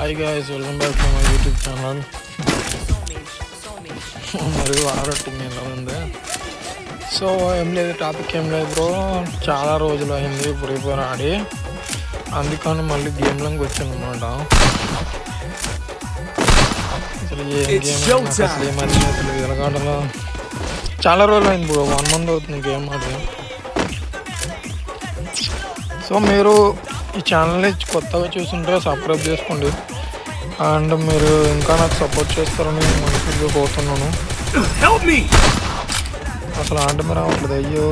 Hi guys welcome back to my YouTube channel మరి వారొట్టింగ్ ఎలా ఉంది? సో ఏం లేదు టాపిక్ ఏం లేదు బ్రో చాలా రోజులు అయింది ఫ్రీ ఫైర్ ఆడి. అందుకని మళ్ళీ గేమ్లోకి వచ్చాను అనమాట అసలు ఏ గేమ్ అసలు మధ్య అసలు వెలగాటలో చాలా రోజులు అయింది బ్రో వన్ మంత్ అవుతుంది గేమ్ ఆడి. సో మీరు ఈ ఛానల్ని కొత్తగా చూస్తుంటే సబ్స్క్రైబ్ చేసుకోండి. అండ్ మీరు ఇంకా నాకు సపోర్ట్ చేస్తారని మనసుగా కోరుతున్నాను. Help me! అసలు ఆడమే రావట్లేదు. అయ్యో.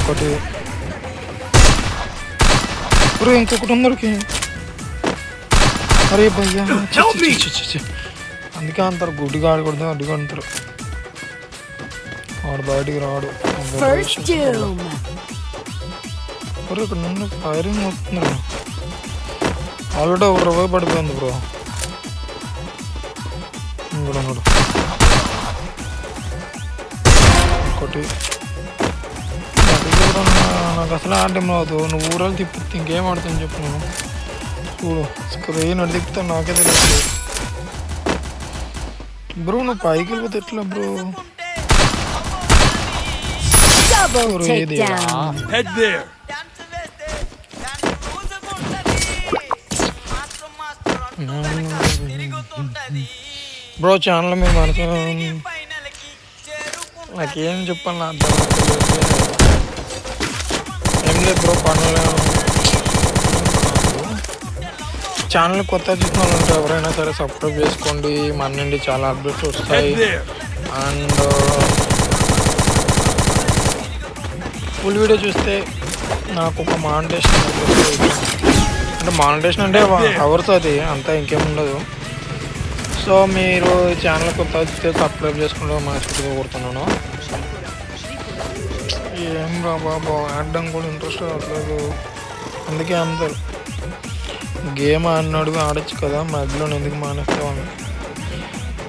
ఒకటి. ఒరే, ఇంకొకటి ఉందరికి అరే భయ్యా. అందుకే అంటారు గుడ్డిగా ఆడకూడదు అడ్డుగా అంటారు. వాడు బయటికి రాడు. ఒరే ఇక్కడ నుండి ఫైరింగ్ వస్తుంది ఆల్రెడీ ఒక రూపాయి పడిపోయింది బ్రో. ఉన్నాడు ఒకటి నాకు అసలు ఆడటం రాదు నువ్వు ఊరాలు తిప్పితే ఇంకేం ఆడుతాను చెప్పు నేను చూడు. స్క్రీన్ తిప్పుతా నాకే తెలుస్తుంది బ్రో నువ్వు పైకి వెళ్ళిపోతే ఎట్లా bro. Head there. Bro channel మీరు మనసు నాకేం చెప్పాలి నా అర్థం. ఏం లేదు బ్రో పనులు ఛానల్ కొత్త చూసిన వాళ్ళు ఎవరైనా సరే సబ్స్క్రైబ్ చేసుకోండి. మన నుండి చాలా అప్డేట్స్ వస్తాయి. అండ్ ఫుల్ వీడియో చూస్తే నాకు ఒక మానిటేషన్ అంటే మానిటేషన్ అంటే అవర్స్ అది అంతా ఇంకేం ఉండదు. సో మీరు ఛానల్ కొత్త వస్తే సబ్స్క్రైబ్ చేసుకుంటే మనస్ఫూర్తిగా కోరుతున్నాను ఏం రా బాబా ఆడడం కూడా ఇంట్రెస్ట్ రావట్లేదు. అందుకే అందరు గేమ్ ఆడినాడు ఆడొచ్చు కదా మధ్యలో ఎందుకు మానేస్తామని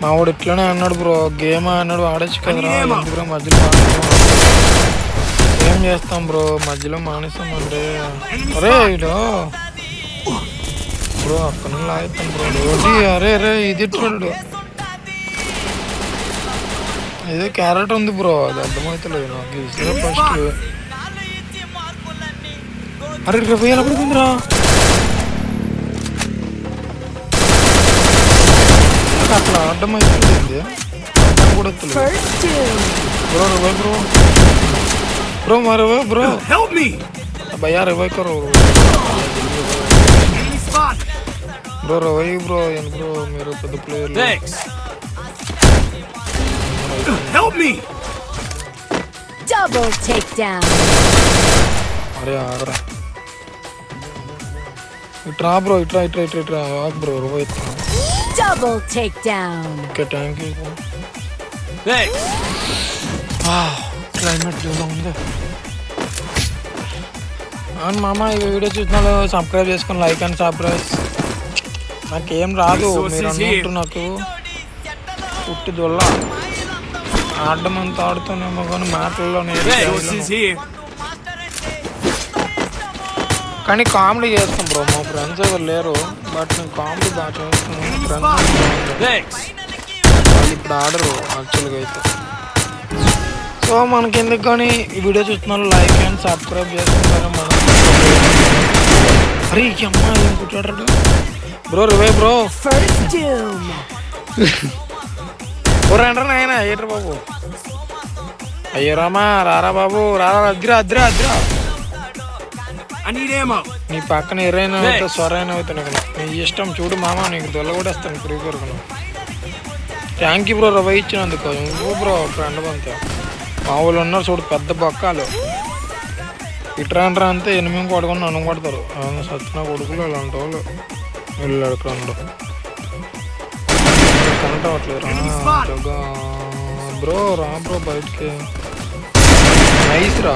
మా వాడు ఇట్లనే అన్నాడు బ్రో గేమ్ అన్నాడు ఆడొచ్చు అనియేమా? ఎందుకు బ్రో మధ్యలో ఏం చేస్తాం బ్రో మధ్యలో మానేస్తాం అంటే. అరే ఇడు బ్రో అక్కడ నుంచి లాగేస్తాం బ్రో ఏంటి అరే అరే ఇది ఇట్లాడు ఏదో క్యారెట్ ఉంది బ్రో అది అర్థమవుతలేదు నాకు ఇస్తే ఫస్ట్ అరే రేపు ఎలా పడుతుందిరా నాకు అసలు అర్థమైపోయింది అర్థం కూడా తెలియదు First Doom. బ్రో రవై బ్రో బ్రో మా రవై బ్రో Help me! भैया బ్రో రవై బ్రో ఏం బ్రో మీరు పెద్ద player Thanks. Help me! Double takedown. అరే ఆగరా ఇట్రా బ్రో ఇట్రా ఇట్రా ఇట్రా ఇట్రా ఆగు బ్రో రవై ఇట్రా Double takedown. Okay thank you Thanks. Climate ఎలా ఉంది అవును మామ ఈ వీడియో చూసిన వాళ్ళు సబ్స్క్రైబ్ చేసుకొని లైక్ అండ్ సబ్స్క్రైబ్ నాకేం రాదు మీరు పుట్టి దొల్ల. ఆడడం అంతా ఆడుతానేమో కానీ మాటల్లో నేను Resources here. కానీ కామెడీ చేస్తాం బ్రో మా ఫ్రెండ్స్ ఎవరు లేరు బట్ నేను కామెడీ బాగా చేస్తున్నాను ఫ్రెండ్స్ ఇప్పుడు ఆడరు యాక్చువల్గా అయితే. సో మనకి ఎందుకు కానీ ఈ వీడియో చూస్తున్నారు లైక్ అండ్ సబ్స్క్రైబ్ చేసుకుంటారు మనం అరే ఈ అమ్మాయి ఏం కుట్టాడు బ్రో రివే బ్రో First Doom. ఓ రండి నాయన ఏట్రా బాబు? అయ్యో రామా రారా బాబు రారా అద్దిరా అద్దిరా అద్దిరా. నీ పక్కన ఎర్రైనా అవుతా. స్వరైనా అవుతాను ఇక్కడ నీ ఇష్టం చూడు మామ నీకు దొల్ల కూడా వస్తాను ఫ్రీ కొరకు థ్యాంక్ యూ బ్రో రవ్వ ఇచ్చినందుకు. నువ్వు బ్రో ఫ్రెండ్ అంతా. మా వాళ్ళు ఉన్నారు చూడు పెద్ద బొక్కాలు. ఇట్రా అంటారా అంతే ఎనిమిది కొడుకుని నన్ను కొడతారు. సత్యన కొడుకులు ఇలాంటి వాళ్ళు. వీళ్ళు అక్కడ కనెక్ట్ అవ్వట్లేదు బ్రో రా బ్రో బయటికి. నైస్ రా.